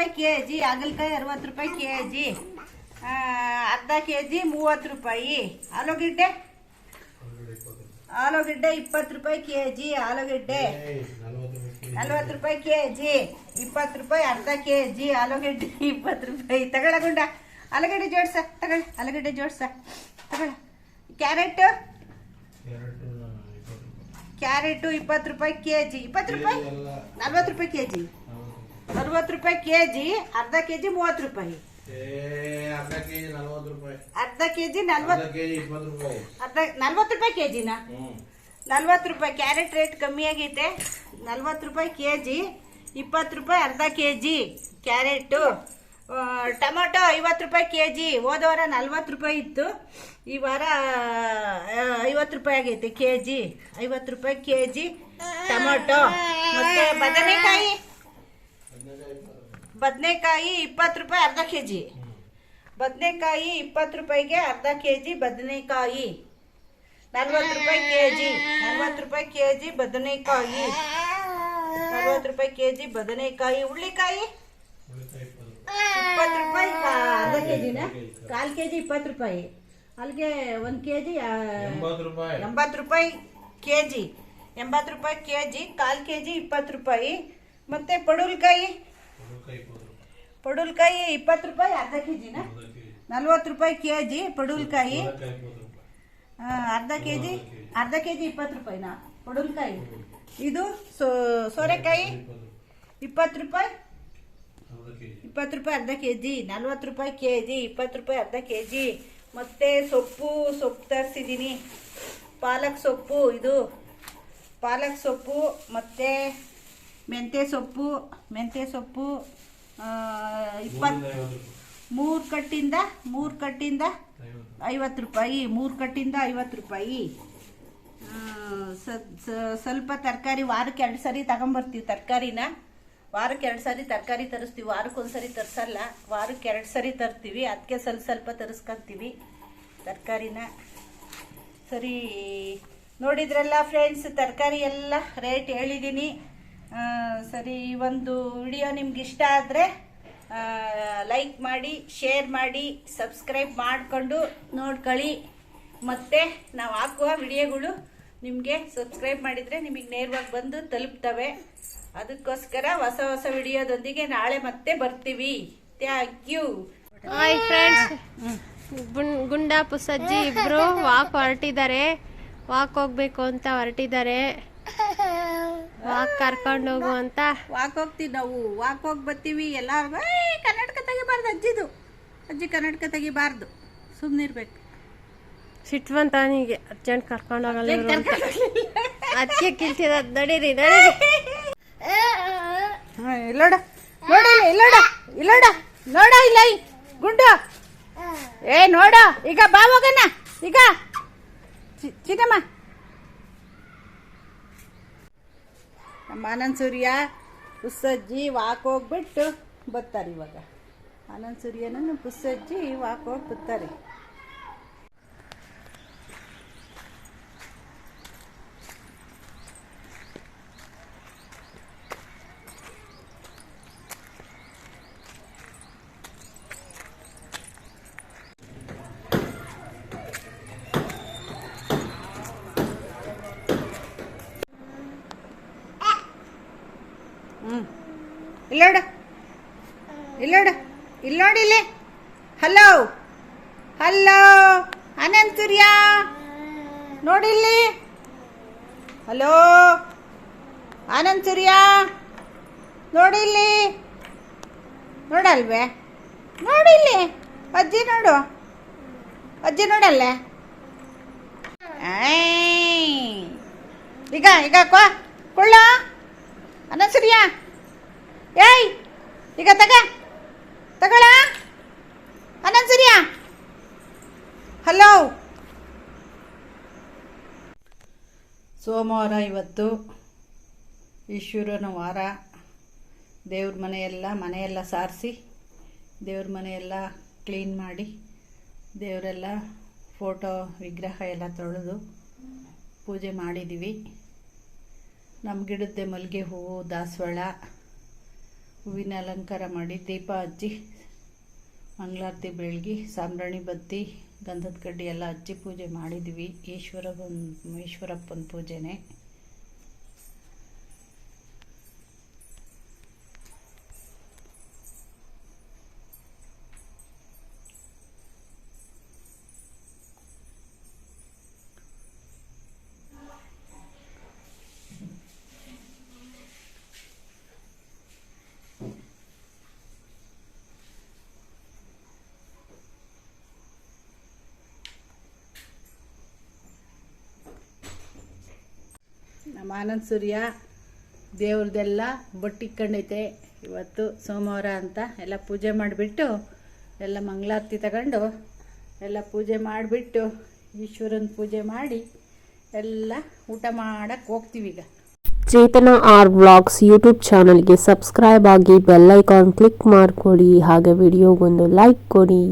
ರೂಪಾಯಿ K G ಹಾಗಲಕಾಯಿ ಅರವತ್ತು ರೂಪಾಯಿ ಕೆ ಜಿ ಅರ್ಧ ಕೆ ಜಿ ಮೂವತ್ತು ರೂಪಾಯಿ. ಆಲೂಗೆಡ್ಡೆ? ಆಲೂಗೆಡ್ಡೆ ಇಪ್ಪತ್ತು ರೂಪಾಯಿ ಕೆ ಜಿ ಆಲೂಗೆಡ್ಡೆ. ನಲ್ವತ್ತು ರೂಪಾಯಿ ಕೆ ಜಿ ಇಪ್ಪತ್ತು ರೂಪಾಯಿ ಅರ್ಧ ಕೆ ಜಿ ಆಲೂಗೆಡ್ಡೆ ಇಪ್ಪತ್ತು ರೂಪಾಯಿ. ತಗೊಳಗುಂಡ ಆಲೂಗಡ್ಡೆ ಜೋಡ್ಸ ತಗೊಳ್ಳಿ ಆಲೂಗಡ್ಡೆ ಜೋಡ್ಸ ತಗೊಳ್ಳ. ಕ್ಯಾರೆಟ್? ಕ್ಯಾರೆಟು ಇಪ್ಪತ್ತು ರೂಪಾಯಿ. ಕೆ ಜಿ ಇಪ್ಪತ್ತು ರೂಪಾಯಿ? ನಲ್ವತ್ತು ರೂಪಾಯಿ ಕೆ ಜಿ ಅರವತ್ತು ರೂಪಾಯಿ ಕೆ ಜಿ ಅರ್ಧ ಕೆ ಜಿ ಮೂವತ್ತು ರೂಪಾಯಿ. ಅರ್ಧ ಕೆಜಿ ನಲ್ವತ್ತು ರೂಪಾಯಿ. ಅರ್ಧ ಕೆ ಜಿ ಅರ್ಧ ನಲ್ವತ್ತು ಕೆಜಿ ಇಪ್ಪತ್ತು ರೂಪಾಯಿ. ಅರ್ಧ ನಲ್ವತ್ತು ರೂಪಾಯಿ ಕೆ ಜಿನಾ ನಲ್ವತ್ತು ರೂಪಾಯಿ ಕ್ಯಾರೆಟ್ ರೇಟ್ ಕಮ್ಮಿ ಆಗೈತೆ. ನಲ್ವತ್ತು ರೂಪಾಯಿ ಕೆ ಜಿ ಇಪ್ಪತ್ತು ರೂಪಾಯಿ ಅರ್ಧ ಕೆ ಜಿ ಕ್ಯಾರೆಟು ಟೊಮೊಟೊ ಐವತ್ತು ರೂಪಾಯಿ ಕೆ ಜಿ ಹೋದ ವಾರ ನಲ್ವತ್ತು ರೂಪಾಯಿ ಇತ್ತು. ಈ ವಾರ ಐವತ್ತು ರೂಪಾಯಿ ಆಗೈತೆ ಕೆ ಜಿ ಐವತ್ತು ರೂಪಾಯಿ ಕೆ ಜಿ ಟೊಮೊಟೊ. ಮತ್ತೆ ಬದನೆಕಾಯಿ. ಬದನೆಕಾಯಿ ಇಪ್ಪತ್ತು ರೂಪಾಯಿ ಅರ್ಧ ಕೆ ಜಿ ಬದನೆಕಾಯಿ ಇಪ್ಪತ್ತು ರೂಪಾಯಿಗೆ ಅರ್ಧ ಕೆ ಜಿ ಬದನೆಕಾಯಿ ನಲ್ವತ್ತು ರೂಪಾಯಿ ಕೆ ಜಿ ನಲ್ವತ್ತು ರೂಪಾಯಿ ಕೆ ಜಿ ಬದನೆಕಾಯಿ ನಲ್ವತ್ತು ರೂಪಾಯಿ ಕೆ ಜಿ ಬದನೆಕಾಯಿ ಹುಳ್ಳಿಕಾಯಿ ಇಪ್ಪತ್ತು ರೂಪಾಯಿ ಕಾ- ಅರ್ಧ ಕೆ ಜಿನ ಕಾಲು ಕೆ ಜಿ ಇಪ್ಪತ್ತು ರೂಪಾಯಿ ಅಲ್ಲಿಗೆ ಒಂದು ಕೆ ಜಿ ಎಂಬತ್ತು ರೂಪಾಯಿ ಎಂಬತ್ತು ರೂಪಾಯಿ ಕೆ ಜಿ ಎಂಬತ್ತು ರೂಪಾಯಿ ಕೆ ಜಿ ಕಾಲು ಕೆ ಜಿ ಇಪ್ಪತ್ತು ರೂಪಾಯಿ ಮತ್ತು ಪಡುಲ್ಕಾಯಿ ರೂಪಾಯಿ ಇಪ್ಪತ್ತು ರೂಪಾಯಿ ಪಡುಲ್ಕಾಯಿ ಇಪ್ಪತ್ತು ರೂಪಾಯಿ ಅರ್ಧ ಕೆ ಜಿನ ನಲ್ವತ್ತು ರೂಪಾಯಿ ಕೆ ಜಿ ಪಡುಲ್ಕಾಯಿ ಅರ್ಧ ಕೆ ಜಿ ಅರ್ಧ ಕೆ ಜಿ ಇಪ್ಪತ್ತು ರೂಪಾಯಿನ ಪಡುಲ್ಕಾಯಿ. ಇದು ಸೋ ಸೋರೆಕಾಯಿ ಇಪ್ಪತ್ತು. ರೂಪಾಯಿ ರೂಪಾಯಿ. ಅರ್ಧ ಕೆಜಿ. ಇಪ್ಪತ್ತು ರೂಪಾಯಿ ಅರ್ಧ ಕೆ ಜಿ ನಲ್ವತ್ತು ರೂಪಾಯಿ ಕೆ ಜಿ ಇಪ್ಪತ್ತು ರೂಪಾಯಿ ಅರ್ಧ ಕೆ ಜಿ ಮತ್ತು ಸೊಪ್ಪು ಸೊಪ್ಪು ತರಿಸಿದ್ದೀನಿ. ಪಾಲಕ್ ಸೊಪ್ಪು ಇದು ಪಾಲಕ್ ಸೊಪ್ಪು ಮತ್ತು ಮೆಂತ್ಯ ಸೊಪ್ಪು ಮೆಂತ್ಯ ಸೊಪ್ಪು ಇಪ್ಪತ್ತು ಮೂರು ಕಟ್ಟಿಂದ ಮೂರು ಕಟ್ಟಿಂದ ಐವತ್ತು ರೂಪಾಯಿ ಮೂರು ಕಟ್ಟಿಂದ ಐವತ್ತು ರೂಪಾಯಿ. ಸ್ವಲ್ಪ ತರಕಾರಿ ವಾರಕ್ಕೆ ಎರಡು ಸರಿ ತಗೊಂಬರ್ತೀವಿ ತರಕಾರಿನ. ವಾರಕ್ಕೆ ಎರಡು ಸರಿ ತರಕಾರಿ ತರಿಸ್ತೀವಿ ವಾರಕ್ಕೆ ಒಂದು ಸರಿ ತರಿಸಲ್ಲ. ವಾರಕ್ಕೆ ಎರಡು ಸರಿ ತರ್ತೀವಿ ಅದಕ್ಕೆ ಸ್ವಲ್ಪ ಸ್ವಲ್ಪ ತರಿಸ್ಕೊಂತೀವಿ ತರಕಾರಿನ. ಸರಿ ನೋಡಿದ್ರಲ್ಲ ಫ್ರೆಂಡ್ಸ್ ತರಕಾರಿ ಎಲ್ಲ ರೇಟ್ ಹೇಳಿದ್ದೀನಿ ಸರಿ ಈ ಒಂದು ವಿಡಿಯೋ ನಿಮ್ಗೆ ಇಷ್ಟ ಆದರೆ ಲೈಕ್ ಮಾಡಿ ಶೇರ್ ಮಾಡಿ ಸಬ್ಸ್ಕ್ರೈಬ್ ಮಾಡಿಕೊಂಡು ನೋಡ್ಕೊಳ್ಳಿ. ಮತ್ತು ನಾವು ಹಾಕುವ ವಿಡಿಯೋಗಳು ನಿಮಗೆ ಸಬ್ಸ್ಕ್ರೈಬ್ ಮಾಡಿದರೆ ನಿಮಗೆ ನೇರವಾಗಿ ಬಂದು ತಲುಪ್ತವೆ. ಅದಕ್ಕೋಸ್ಕರ ಹೊಸ ಹೊಸ ವಿಡಿಯೋದೊಂದಿಗೆ ನಾಳೆ ಮತ್ತೆ ಬರ್ತೀವಿ. ಥ್ಯಾಂಕ್ ಯು ಹಾಯ್ ಫ್ರೆಂಡ್ಸ್ ಗುಂಡಾಪು ಸಜ್ಜಿ ಇಬ್ರು ವಾಕ್ ಹೊರಟಿದ್ದಾರೆ ವಾಕ್ ಹೋಗ್ಬೇಕು ಅಂತ ಹೊರಟಿದ್ದಾರೆ ವಾಕ್ ಕರ್ಕೊಂಡು ಹೋಗು ಅಂತ. ವಾಕ್ ಹೋಗ್ತೀವಿ ನಾವು. ವಾಕ್ ಹೋಗಿ ಬರ್ತೀವಿ. ಎಲ್ಲಾರ್ಗು ಕರ್ನಾಟಕ ತೆಗಿಬಾರ್ದು ಅಜ್ಜಿದು. ಅಜ್ಜಿ ಕರ್ನಾಟಕ ತೆಗಿಬಾರ್ದು. ಸುಮ್ಮನಿರ್ಬೇಕು ಸಿಟ್ಟು ಬಂತ ಅವನಿಗೆ. ಅರ್ಜೆಂಟ್ ಕರ್ಕೊಂಡು ಹೋಗಲ್ಲ ಅಜ್ಜಿ ಅದಕ್ಕೆ ಕಿಲ್ತಿದ ನಡೀರಿ ನಡೀರಿ. ಇಲ್ಲೋಡ. ನೋಡ ಇಲ್ಲೋಡ. ಇಲ್ಲೋಡ. ನೋಡ ಇಲ್ಲ ಗುಂಡು. ಏ ನೋಡ. ಈಗ ಬಾ ಹೋಗಣ. ಈಗ. ಚಿ- ನಮ್ಮ ಆನಂದ್ ಸೂರ್ಯ ಪುಸ್ಸಜ್ಜಿ ವಾಕ್ ಹೋಗ್ಬಿಟ್ಟು ಬರ್ತಾರೆ ಇವಾಗ. ಆನಂದ್ ಸೂರ್ಯನನ್ನು ಪುಸ್ಸಜ್ಜಿ ವಾಕ್ ಹೋಗಿ ಬರ್ತಾರೆ. ಇಲ್ಲೋಡ ಇಲ್ಲೋಡ ಇಲ್ಲೋಡಿ ಇಲ್ಲಿ ಹಲೋ ಹಲೋ ಆನಂದ್ ಸೂರ್ಯ ನೋಡಿಲ್ಲಿ ಹಲೋ ಆನಂದ್ ಸೂರ್ಯ ನೋಡಿಲ್ಲಿ ನೋಡಲ್ವೇ? ನೋಡಿಲ್ಲಿ ಅಜ್ಜಿ ನೋಡು. ಅಜ್ಜಿ ನೋಡಲ್ಲೇ. ಈಗ ಈಗ ಕೋ ಕೊಳ್ಳ. ಅನಸೂರ್ಯ ಏಯ್, ಈಗ ತಗ. ತಗೊಳ ಸರಿಯಾ? ಹಲೋ ಸೋಮವಾರ ಇವತ್ತು ಈಶ್ವರನ ವಾರ. ದೇವ್ರ ಮನೆಯೆಲ್ಲ ಮನೆಯೆಲ್ಲ ಸಾರಿಸಿ, ದೇವ್ರ ಮನೆಯೆಲ್ಲ ಕ್ಲೀನ್ ಮಾಡಿ, ದೇವರೆಲ್ಲ ಫೋಟೋ, ವಿಗ್ರಹ ಎಲ್ಲ ತೊಳೆದು ಪೂಜೆ ಮಾಡಿದ್ದೀವಿ ನಮ್ಮ ಗಿಡದ್ದೆ ಮಲ್ಲಿಗೆ ಹೂವು, ದಾಸವಾಳ ಹೂವಿನ ಅಲಂಕಾರ ಮಾಡಿ ದೀಪ ಹಚ್ಚಿ, ಮಂಗಳಾರತಿ ಬೆಳಗಿ, ಸಾಂಬ್ರಾಣಿ ಬತ್ತಿ, ಗಂಧದ ಕಡ್ಡಿ ಎಲ್ಲ ಹಚ್ಚಿ ಪೂಜೆ ಮಾಡಿದ್ವಿ. ಈಶ್ವರ ಈಶ್ವರಪ್ಪನ ಪೂಜೆನೇ. ನಮ್ಮ ಆನಂದ್ ಸೂರ್ಯ, ದೇವ್ರದ್ದೆಲ್ಲ ಬೊಟ್ಟಿಕ್ಕಂಡೈತೆ ಇವತ್ತು ಸೋಮವಾರ ಅಂತ ಎಲ್ಲ ಪೂಜೆ ಮಾಡಿಬಿಟ್ಟು, ಎಲ್ಲ ಮಂಗಳಾರತಿ ತಗೊಂಡು, ಎಲ್ಲ ಪೂಜೆ ಮಾಡಿಬಿಟ್ಟು, ಈಶ್ವರನ ಪೂಜೆ ಮಾಡಿ, ಎಲ್ಲ ಊಟ ಮಾಡಕ್ಕೆ ಹೋಗ್ತೀವಿ ಈಗ. ಚೇತನ ಆರ್ ಬ್ಲಾಗ್ಸ್ ಯೂಟ್ಯೂಬ್ ಚಾನಲ್ಗೆ ಸಬ್ಸ್ಕ್ರೈಬ್ ಆಗಿ ಬೆಲ್ ಐಕಾನ್ ಕ್ಲಿಕ್ ಮಾಡಿಕೊಡಿ. ಹಾಗೆ ವಿಡಿಯೋಗೊಂದು ಲೈಕ್ ಕೊಡಿ.